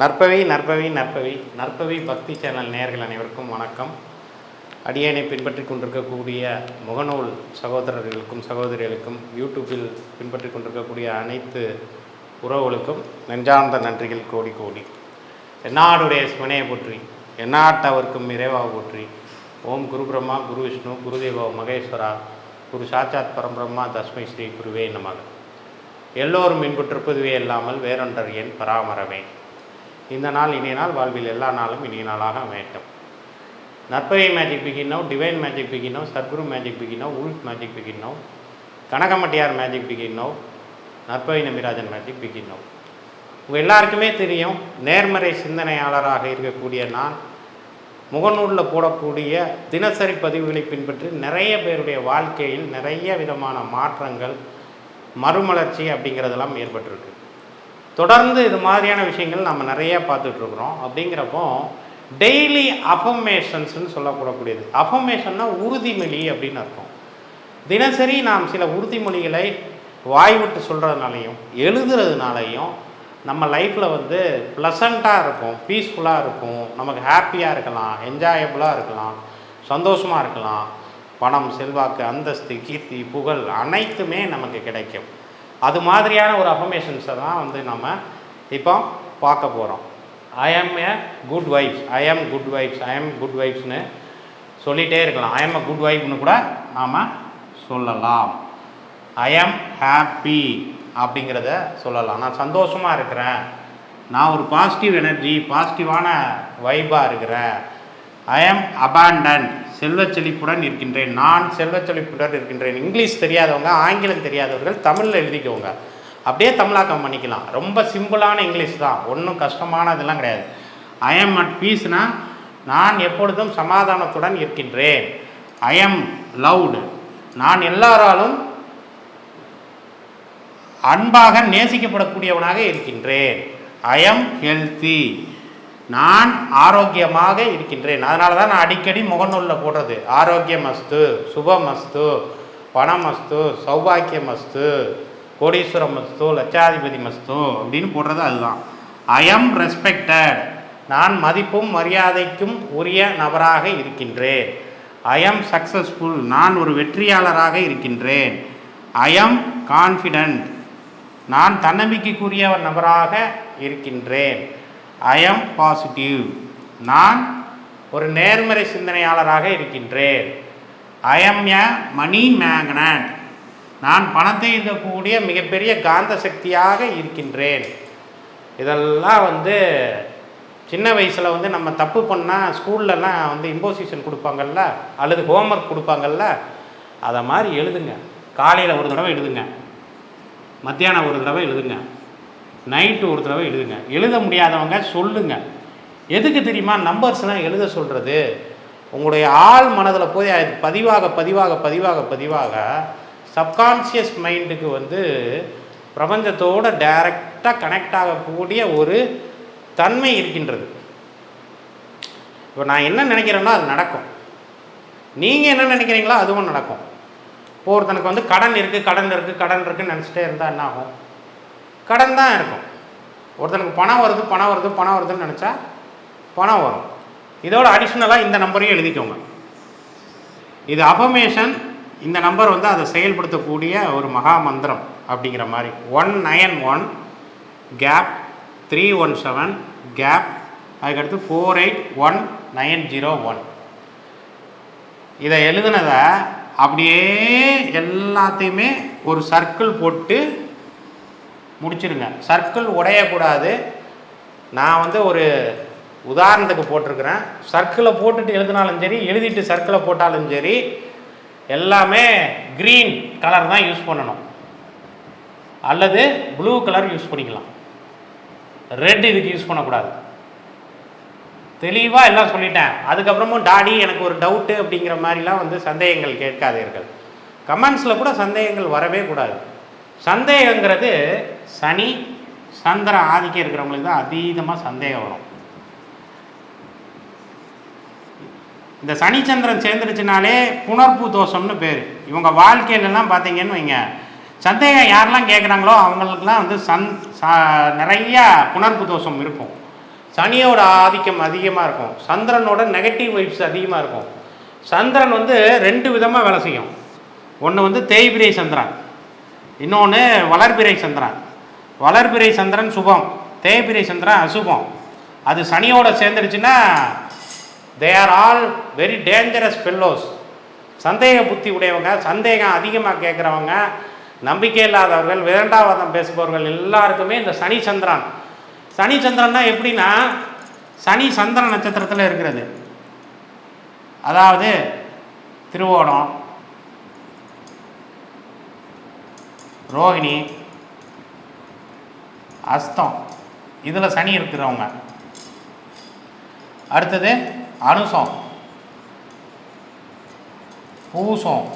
நற்பவி நற்பவி நற்பவி. நற்பவி பக்தி சேனல் நேயர்கள் அனைவருக்கும் வணக்கம். அடியனை பின்பற்றி கொண்டிருக்கக்கூடிய முகநூல் சகோதரர்களுக்கும் சகோதரிகளுக்கும் யூடியூப்பில் பின்பற்றி கொண்டிருக்கக்கூடிய அனைத்து உறவுகளுக்கும் நெஞ்சார்ந்த நன்றிகள். கோடி கோடி. என்னாடுடைய சிவனையை போற்றி எந்நாட்டவர்க்கும் இறைவா போற்றி ஓம் குரு பிரம்மா குரு விஷ்ணு குருதேவோ மகேஸ்வரா குரு சாட்சாத் பரம்பிரம்மா தஸ்மை ஸ்ரீ குருவே நமக. எல்லோரும் இன்புற்றிருப்பதுவே இல்லாமல் வேறொன்றர் என் பராமரமே. இந்த நாள் இனிய நாள் வாழ்வில் எல்லா நாளும் இனிய நாளாக அமையட்டும். நற்பகை மேஜிக் பிகினோ டிவைன் மேஜிக் பிகினோ சத்குரு மேஜிக் பிகினோ உல்ஃப் மேஜிக் பிகினோ கனகமட்டியார் மேஜிக் பிகினோ நற்பகை நம்பிராஜன் மேஜிக் பிகினோ உங்கள் எல்லாருக்குமே தெரியும் நேர்மறை சிந்தனையாளராக இருக்கக்கூடிய நான் முகநூலில் போடக்கூடிய தினசரி பதிவுகளை பின்பற்றி நிறைய பேருடைய வாழ்க்கையில் நிறைய விதமான மாற்றங்கள் மறுமலர்ச்சி அப்படிங்கிறதெல்லாம் ஏற்பட்டிருக்கு. தொடர்ந்து இது மாதிரியான விஷயங்கள் நம்ம நிறைய பார்த்துட்ருக்குறோம். அப்படிங்கிறப்போ டெய்லி அஃபர்மேஷன்ஸ்னு சொல்லக்கூடக்கூடியது. அஃபர்மேஷன்னா உறுதிமொழி அப்படின்னு அர்த்தம். தினசரி நாம் சில உறுதிமொழிகளை வாய் விட்டு சொல்கிறதுனாலையும் எழுதுறதுனாலையும் நம்ம லைஃப்பில் வந்து ப்ளசண்ட்டாக இருக்கும் பீஸ்ஃபுல்லாக இருக்கும் நமக்கு ஹாப்பியாக இருக்கலாம் என்ஜாயபுளாக இருக்கலாம் சந்தோஷமாக இருக்கலாம். பணம் செல்வாக்கு அந்தஸ்து கீர்த்தி புகழ் அனைத்துமே நமக்கு கிடைக்கும். அது மாதிரியான ஒரு அஃபர்மேஷன்ஸை தான் வந்து நம்ம இப்போ பார்க்க போகிறோம் ஐ ஆம் ஏ குட் வைப்ஸ் ஐ ஆம் குட் வைப்ஸ் ஐ ஆம் குட் வைப்ஸ்னு சொல்லிகிட்டே இருக்கலாம். ஐ ஆம் அ குட் வைப்னு கூட நாம் சொல்லலாம். ஐ ஆம் ஹாப்பி அப்படிங்கிறத சொல்லலாம். நான் சந்தோஷமாக இருக்கிறேன். நான் ஒரு பாசிட்டிவ் எனர்ஜி பாசிட்டிவான வைப்பாக இருக்கிறேன். ஐ ஆம் அபாண்டன்ட் செல்வச் செழிப்புடன் இருக்கின்றேன். நான் செல்வச் செழிப்புடன் இருக்கின்றேன். இங்கிலீஷ் தெரியாதவங்க ஆங்கிலம் தெரியாதவர்கள் தமிழில் எழுதிக்கோங்க. அப்படியே தமிழாக்கம் பண்ணிக்கலாம். ரொம்ப சிம்பிளான இங்கிலீஷ் தான். ஒன்றும் கஷ்டமான இதெல்லாம் கிடையாது ஐ எம் அட் பீஸ்னா நான் எப்பொழுதும் சமாதானத்துடன் இருக்கின்றேன். ஐ எம் லவுடு நான் எல்லாராலும் அன்பாக நேசிக்கப்படக்கூடியவனாக இருக்கின்றேன். ஐ எம் ஹெல்த்தி நான் ஆரோக்கியமாக இருக்கின்றேன். அதனால தான் நான் அடிக்கடி முகநூலில் போடுறது. ஆரோக்கியம் அஸ்து சுபம் அஸ்து பணம் அஸ்து சௌபாக்கியம் அஸ்து கோடீஸ்வரம் மஸ்து லட்சாதிபதி மஸ்து அப்படின்னு போடுறது அதுதான். ஐ எம் ரெஸ்பெக்டட் நான் மதிப்பும் மரியாதைக்கும் உரிய நபராக இருக்கின்றேன். ஐ எம் சக்ஸஸ்ஃபுல் நான் ஒரு வெற்றியாளராக இருக்கின்றேன். ஐ எம் கான்ஃபிடென்ட் நான் தன்னம்பிக்கைக்குரிய நபராக இருக்கின்றேன். ஐ எம் பாசிட்டிவ் நான் ஒரு நேர்மறை சிந்தனையாளராக இருக்கின்றேன். ஐஎம் எ மணி மேக்னட் நான் பணத்தை ஈர்க்கக்கூடிய மிகப்பெரிய காந்த சக்தியாக இருக்கின்றேன். இதெல்லாம் வந்து சின்ன வயசில் வந்து நம்ம தப்பு பண்ணால் ஸ்கூல்லலாம் வந்து இம்போசிஷன் கொடுப்பாங்கல்ல அல்லது ஹோம்ஒர்க் கொடுப்பாங்கல்ல அதை மாதிரி எழுதுங்க. காலையில் ஒரு தடவை எழுதுங்க. மத்தியானம் ஒரு தடவை எழுதுங்க. நைட்டு ஒரு தடவை எழுதுங்க. எழுத முடியாதவங்க சொல்லுங்க. எதுக்கு தெரியுமா? நம்பர்ஸ்லாம் எழுத சொல்கிறது உங்களுடைய ஆள் மனதில் போய் அது பதிவாக பதிவாக பதிவாக பதிவாக சப்கான்ஷியஸ் மைண்டுக்கு வந்து பிரபஞ்சத்தோடு டைரக்டாக கனெக்ட் ஆகக்கூடிய ஒரு தன்மை இருக்கின்றது. இப்போ நான் என்ன நினைக்கிறேனோ அது நடக்கும். நீங்கள் என்ன நினைக்கிறீங்களோ அதுவும் நடக்கும். இப்போ ஒருத்தனுக்கு வந்து கடன் இருக்குது கடன் இருக்குது கடன் இருக்குதுன்னு நினச்சிட்டே இருந்தால் என்ன ஆகும் கடன் தான் இருக்கும். ஒருத்தனுக்கு பணம் வருது பணம் வருது பணம் வருதுன்னு நினச்சா பணம் வரும். இதோட அடிஷ்னலாக இந்த நம்பரையும் எழுதிக்கோங்க. இது அபமேஷன் இந்த நம்பர் வந்து அதை செயல்படுத்தக்கூடிய ஒரு மகா மந்திரம் அப்படிங்கிற மாதிரி. One nine one gap three one seven gap அதுக்கடுத்து four eight one nine zero one இதை எழுதுனதை அப்படியே எல்லாத்தையுமே ஒரு சர்க்கிள் போட்டு முடிச்சிருங்க. சர்க்கிள் உடையக்கூடாது. நான் வந்து ஒரு உதாரணத்துக்கு போட்டிருக்கிறேன். சர்க்கிளை போட்டுட்டு எழுதினாலும் சரி எழுதிட்டு சர்க்கிளை போட்டாலும் சரி எல்லாமே க்ரீன் கலர் தான் யூஸ் பண்ணணும். அல்லது ப்ளூ கலர் யூஸ் பண்ணிக்கலாம். ரெட் இதுக்கு யூஸ் பண்ணக்கூடாது. தெளிவாக எல்லாம் சொல்லிட்டேன். அதுக்கப்புறமும் டாடி எனக்கு ஒரு டவுட்டு அப்படிங்கிற மாதிரிலாம் வந்து சந்தேகங்கள் கேட்காதீர்கள். கமெண்ட்ஸில் கூட சந்தேகங்கள் வரவே கூடாது. சந்தேகங்கிறது சனி சந்திரன் ஆதிக்கம் இருக்கிறவங்களுக்கு தான் அதீதமாக சந்தேகம் வரும். இந்த சனிச்சந்திரன் சேர்ந்துருச்சுனாலே புணர்ப்பு தோஷம்னு பேர். இவங்க வாழ்க்கையிலலாம் பார்த்தீங்கன்னு வைங்க சந்தேகம் யாரெல்லாம் கேட்குறாங்களோ அவங்களுக்குலாம் வந்து சந் ச- நிறைய புணர்ப்பு தோஷம் இருக்கும். சனியோட ஆதிக்கம் அதிகமாக இருக்கும். சந்திரனோட நெகட்டிவ் வைப்ஸ் அதிகமாக இருக்கும். சந்திரன் வந்து ரெண்டு விதமாக வேலை செய்யும். ஒன்று வந்து தேய்பிரை சந்திரன். இன்னொன்று வளர்பிறை சந்திரன். வளர்பிறை சந்திரன் சுபம் தேய்பிறை சந்திரன் அசுபம். அது சனியோட சேர்ந்துடுச்சுன்னா they are all very dangerous fellows சந்தேக புத்தி உடையவங்க சந்தேகம் அதிகமாக கேட்குறவங்க நம்பிக்கை இல்லாதவர்கள் விரண்டாவதம் பேசுபவர்கள் எல்லாருக்குமே இந்த சனி சந்திரன். சனி சந்திரன்னா எப்படின்னா சனி சந்திர நட்சத்திரத்தில் இருக்கிறது. அதாவது திருவோணம் ரோகிணி அஸ்தம். இதில் சனி இருக்கிறவங்க. அடுத்தது அனுசம். பூசம்.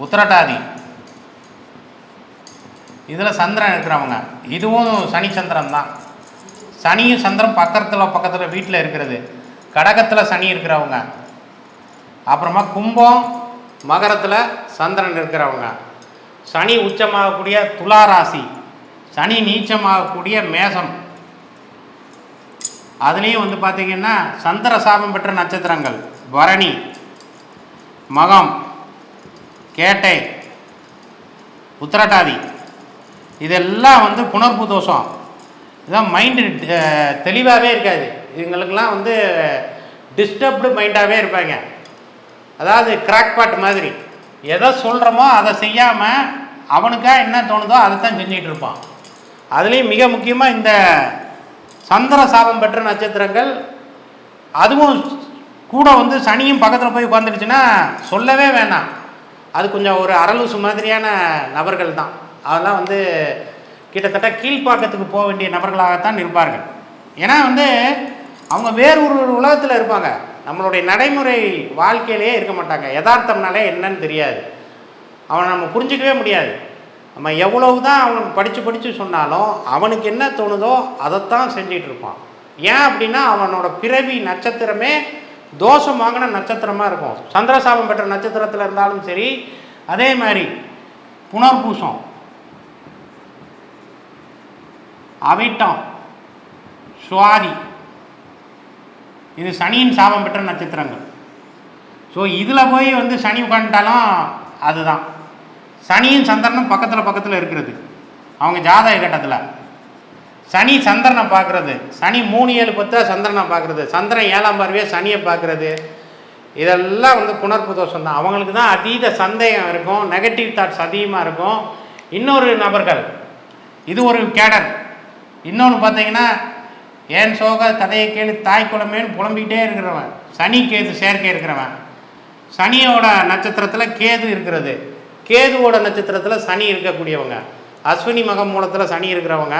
உத்திரட்டாதி. இதில் சந்திரன் இருக்கிறவங்க. இதுவும் சனி சந்திரன் தான். சனியும் சந்திரன் பக்கத்தில் பக்கத்தில் வீட்டில் இருக்கிறது. கடகத்தில் சனி இருக்கிறவங்க. அப்புறமா கும்பம் மகரத்தில் சந்திரன் இருக்கிறவங்க. சனி உச்சமாகக்கூடிய துலா ராசி சனி நீச்சமாகக்கூடிய மேசம் அதுலேயும் வந்து பார்த்தீங்கன்னா சந்திர சாபம் பெற்ற நட்சத்திரங்கள். பரணி மகம் கேட்டை உத்திரட்டாதி. இதெல்லாம் வந்து புணர்ப்பு தோஷம். இதான் மைண்டு தெளிவாகவே இருக்காது. இவங்களுக்கெல்லாம் வந்து டிஸ்டர்ப்டு மைண்டாகவே இருப்பாங்க. அதாவது கிராக் பாட் மாதிரி. எதை சொல்கிறோமோ அதை செய்யாமல் அவனுக்காக என்ன தோணுதோ அதை தான் செஞ்சிகிட்டு இருப்பான். அதுலேயும் மிக முக்கியமாக இந்த சந்திர சாபம் பெற்ற நட்சத்திரங்கள் அதுவும் கூட வந்து சனியும் பக்கத்தில் போய் உட்காந்துடுச்சுன்னா சொல்லவே வேணாம். அது கொஞ்சம் ஒரு அரலுசு மாதிரியான நபர்கள் தான். அதெல்லாம் வந்து கிட்டத்தட்ட கீழ்ப்பாக்கத்துக்கு போக வேண்டிய நபர்களாகத்தான் இருப்பார்கள். ஏன்னா வந்து அவங்க வேறு ஒரு உலகத்தில் இருப்பாங்க. நம்மளுடைய நடைமுறை வாழ்க்கையிலேயே இருக்க மாட்டாங்க. யதார்த்தம்னாலே என்னன்னு தெரியாது. அவனை நம்ம புரிஞ்சிக்கவே முடியாது. நம்ம எவ்வளவு தான் அவனுக்கு படித்து படித்து சொன்னாலும் அவனுக்கு என்ன தோணுதோ அதைத்தான் செஞ்சிகிட்டு இருப்பான். ஏன் அப்படின்னா அவனோட பிறவி நட்சத்திரமே தோஷம் வாங்கின நட்சத்திரமாக இருக்கும். சந்திரசாபம் பெற்ற நட்சத்திரத்தில் இருந்தாலும் சரி அதே மாதிரி புனர்பூசம். அவிட்டம் சுவாதி இது சனியின் சாபம் பெற்ற நட்சத்திரங்கள். ஸோ இதில் போய் வந்து சனி உட்காந்துட்டாலும் அதுதான். சனியும் சந்திரனும் பக்கத்தில் பக்கத்தில் இருக்கிறது. அவங்க ஜாதக கட்டத்தில். சனி சந்திரனை பார்க்குறது. சனி மூணு ஏழு பத்தா சந்திரனை பார்க்குறது. சந்திரன் ஏழாம் பார்வையாக சனியை பார்க்குறது. இதெல்லாம் வந்து புணர்ப்பு தோஷம் தான் அவங்களுக்கு தான் அதீத சந்தேகம் இருக்கும். நெகட்டிவ் தாட்ஸ் அதிகமாக இருக்கும். இன்னொரு நபர்கள். இது ஒரு கேடர். இன்னொன்று பார்த்தீங்கன்னா ஏன் சோக கதையை கேளு தாய் குழம்பேன்னு புலம்பிக்கிட்டே இருக்கிறவன். சனி கேது சேர்க்கை இருக்கிறவன். சனியோட நட்சத்திரத்தில் கேது இருக்கிறது. கேதுவோட நட்சத்திரத்தில் சனி இருக்கக்கூடியவங்க. அஸ்வினி மகம் மூலத்தில் சனி இருக்கிறவங்க.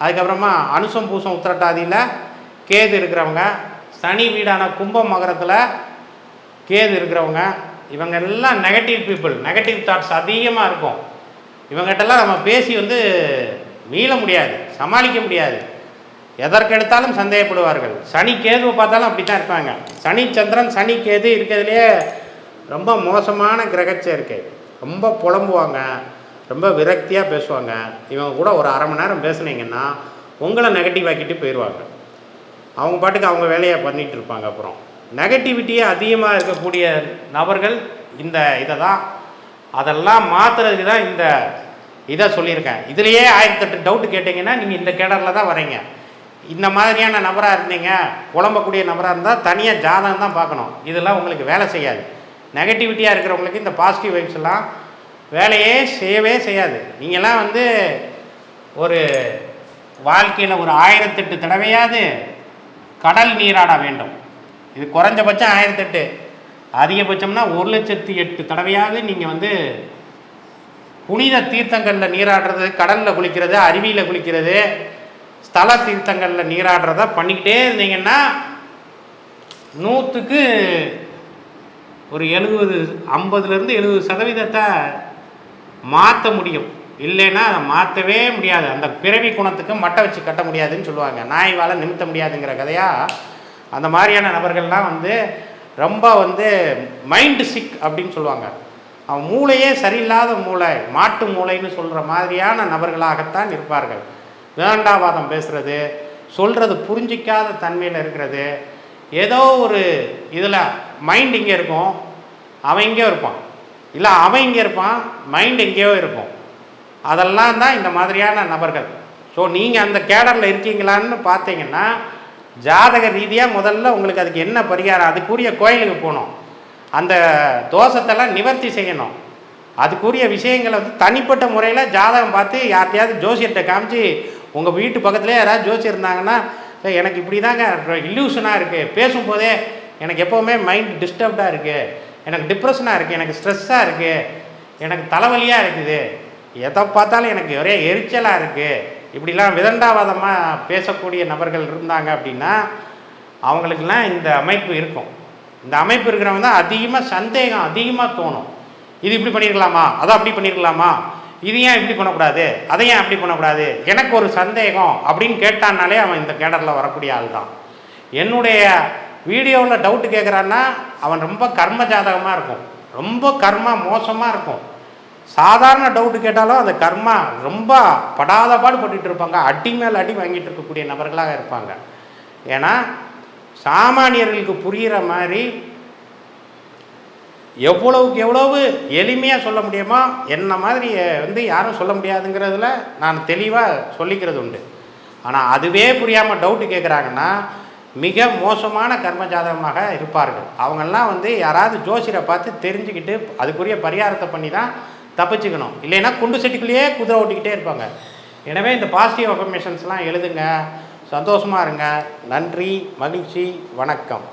அதுக்கப்புறமா அனுசம் பூசம் உத்திரட்டாதியில் கேது இருக்கிறவங்க. சனி வீடான கும்பம் மகரத்தில் கேது இருக்கிறவங்க. இவங்க எல்லாம் நெகட்டிவ் பீப்புள் நெகட்டிவ் தாட்ஸ் அதிகமாக இருக்கும். இவங்ககிட்டலாம் நம்ம பேசி வந்து மீள முடியாது. சமாளிக்க முடியாது. எதற்கெடுத்தாலும் சந்தேகப்படுவார்கள். சனி கேதுவை பார்த்தாலும் அப்படி தான் இருப்பாங்க. சனி சந்திரன் சனி கேது இருக்கிறதுலையே ரொம்ப மோசமான கிரகச்சேர்க்கை ரொம்ப புலம்புவாங்க. ரொம்ப விரக்தியாக பேசுவாங்க. இவங்க கூட ஒரு அரை மணி நேரம் பேசுனீங்கன்னா உங்களை நெகட்டிவ் ஆக்கிட்டு போயிடுவாங்க அவங்க பாட்டுக்கு அவங்க வேலையை பண்ணிகிட்டு இருப்பாங்க அப்புறம். நெகட்டிவிட்டியே அதிகமாக இருக்கக்கூடிய நபர்கள் இந்த இதை தான். அதெல்லாம் மாற்றுறதுக்கு தான் இந்த இதை சொல்லியிருக்கேன். இதுலேயே ஆயிரத்தெட்டு டவுட் கேட்டிங்கன்னா நீங்கள் இந்த கேடரில் தான் வரீங்க இந்த மாதிரியான நபராக இருந்தீங்க குழம்பக்கூடிய நபராக இருந்தால் தனியாக ஜாதகம் தான் பார்க்கணும். இதெல்லாம் உங்களுக்கு வேலை செய்யாது. நெகட்டிவிட்டியாக இருக்கிறவங்களுக்கு இந்த பாசிட்டிவ் வைப்ஸ் எல்லாம் வேலையே செய்யவே செய்யாது. நீங்கள்லாம் வந்து ஒரு வாழ்க்கையில் ஒரு ஆயிரத்தெட்டு தடவையாவது கடல் நீராட வேண்டும். இது குறைஞ்சபட்சம் ஆயிரத்தெட்டு. அதிகபட்சம்னா ஒரு லட்சத்தி எட்டு தடவையாவது நீங்கள் வந்து புனித தீர்த்தங்களில் நீராடுறது கடலில் குளிக்கிறது அருவியில் குளிக்கிறது ஸ்தல தீர்த்தங்களில் நீராடுறத பண்ணிக்கிட்டே இருந்தீங்கன்னா நூற்றுக்கு ஒரு எழுபது ஐம்பதுலேருந்து எழுபது சதவீதத்தை மாற்ற முடியும். இல்லைன்னா அதை மாற்றவே முடியாது. அந்த பிறவி குணத்துக்கு மட்டை வச்சு கட்ட முடியாதுன்னு சொல்லுவாங்க. நாய் வாழ நிமித்த முடியாதுங்கிற கதையாக அந்த மாதிரியான நபர்கள்லாம் வந்து ரொம்ப வந்து மைண்டு சிக் அப்படின்னு சொல்லுவாங்க. அவன் மூளையே சரியில்லாத மூளை மாட்டு மூளைன்னு சொல்கிற மாதிரியான நபர்களாகத்தான் இருப்பார்கள். வேண்டாவாதம் பேசுகிறது சொல்கிறது புரிஞ்சிக்காத தன்மையில் இருக்கிறது. ஏதோ ஒரு இதில் மைண்ட் இங்கே இருக்கும் அவன் இங்கேயோ இருப்பான். இல்லை அவன் இங்கே இருப்பான் மைண்ட் எங்கேயோ இருக்கும். அதெல்லாம் தான் இந்த மாதிரியான நபர்கள். ஸோ நீங்கள் அந்த கேடரில் இருக்கீங்களான்னு பார்த்தீங்கன்னா ஜாதக ரீதியாக முதல்ல உங்களுக்கு அதுக்கு என்ன பரிகாரம் அதுக்குரிய கோயிலுக்கு போகணும். அந்த தோஷத்தெல்லாம் நிவர்த்தி செய்யணும். அதுக்குரிய விஷயங்களை வந்து தனிப்பட்ட முறையில் ஜாதகம் பார்த்து யார்கிட்டயாவது ஜோசியத்தை காமிச்சு உங்கள் வீட்டு பக்கத்துலேயே யாராவது ஜோசியர் இருந்தாங்கன்னா எனக்கு இப்படி தாங்க இல்யூஷனாக இருக்குது பேசும்போதே எனக்கு எப்போவுமே மைண்ட் டிஸ்டர்ப்டாக இருக்குது எனக்கு டிப்ரெஷனாக இருக்குது எனக்கு ஸ்ட்ரெஸ்ஸாக இருக்குது எனக்கு தலைவலியாக இருக்குது. எதை பார்த்தாலும் எனக்கு ஒரே எரிச்சலாக இருக்குது இப்படிலாம் விதண்டாவாதமாக பேசக்கூடிய நபர்கள் இருந்தாங்க அப்படின்னா அவங்களுக்கெல்லாம் இந்த அமைப்பு இருக்கும். இந்த அமைப்பு இருக்கிறவங்க தான் அதிகமாக சந்தேகம் அதிகமாக தோணும். இது இப்படி பண்ணியிருக்கலாமா அதை அப்படி பண்ணியிருக்கலாமா இது ஏன் இப்படி பண்ணக்கூடாது? அதை ஏன் அப்படி பண்ணக்கூடாது? எனக்கு ஒரு சந்தேகம் அப்படின்னு கேட்டான்னாலே அவன் இந்த கேடரில் வரக்கூடிய ஆள் தான். என்னுடைய வீடியோவில் டவுட்டு கேட்குறான்னா அவன் ரொம்ப கர்ம ஜாதகமாக இருக்கும். ரொம்ப கர்மா மோசமாக இருக்கும். சாதாரண டவுட்டு கேட்டாலும் அந்த கர்மா ரொம்ப படாத பாடு இருப்பாங்க. அடி மேல் அடி வாங்கிட்டு இருக்கக்கூடிய நபர்களாக இருப்பாங்க. ஏன்னா சாமானியர்களுக்கு புரிகிற மாதிரி எவ்வளவுக்கு எவ்வளவு எளிமையாக சொல்ல முடியுமோ என்ன மாதிரி வந்து யாரும் சொல்ல முடியாதுங்கிறதுல நான் தெளிவாக சொல்லிக்கிறது உண்டு. ஆனால் அதுவே புரியாமல் டவுட்டு கேட்குறாங்கன்னா மிக மோசமான கர்ம ஜாதகமாக இருப்பார்கள். அவங்கெல்லாம் வந்து யாராவது ஜோசியரை பார்த்து தெரிஞ்சுக்கிட்டு அதுக்குரிய பரிகாரத்தை பண்ணி தான் தப்பிச்சுக்கணும். இல்லைன்னா குண்டு செட்டுக்குள்ளேயே குதிரை ஓட்டிக்கிட்டே இருப்பாங்க. எனவே இந்த பாசிட்டிவ் அஃபர்மேஷன்ஸ்லாம் எழுதுங்க. சந்தோஷமாக இருங்க. நன்றி மகிழ்ச்சி வணக்கம்.